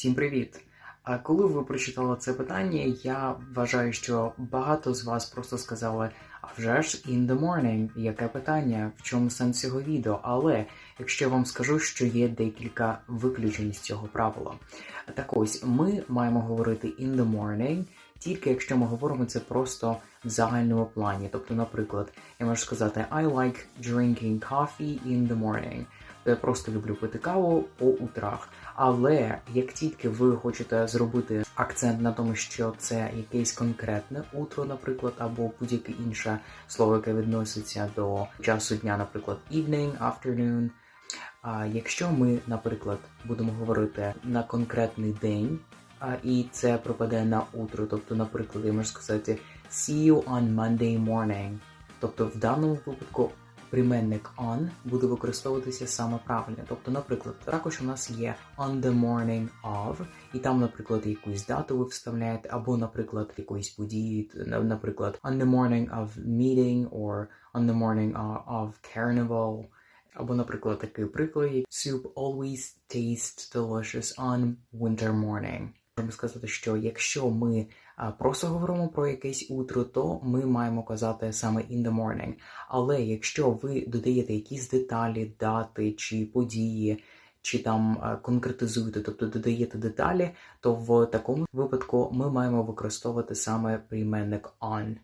Всім привіт! А коли ви прочитали це питання, я вважаю, що багато з вас просто сказали а вже ж in the morning. Яке питання? В чому сенс цього відео? Але якщо я вам скажу, що є декілька виключень з цього правила. Так ось ми маємо говорити in the morning, тільки якщо ми говоримо це просто в загальному плані. Тобто, наприклад, я можу сказати I like drinking coffee in the morning. Я просто люблю пити каву по утрах. Але як тільки ви хочете зробити акцент на тому, що це якесь конкретне утро, наприклад, або будь-яке інше слово, яке відноситься до часу дня, наприклад, evening, afternoon. А якщо ми, наприклад, будемо говорити на конкретний день, а, і це пропаде на утро, тобто, наприклад, я можу сказати see you on Monday morning. Тобто в даному випадку прийменник on буде використовуватися саме правильно. Тобто, наприклад, також у нас є on the morning of, і там, наприклад, якусь дату ви вставляєте, або, наприклад, якоїсь події, наприклад, on the morning of meeting, or on the morning of, carnival. Або, наприклад, такий приклад, soup always tastes delicious on winter morning. Можемо сказати, що якщо ми просто говоримо про якесь утро, то ми маємо казати саме in the morning. Але якщо ви додаєте якісь деталі, дати чи події, чи там конкретизуєте, тобто додаєте деталі, то в такому випадку ми маємо використовувати саме прийменник on.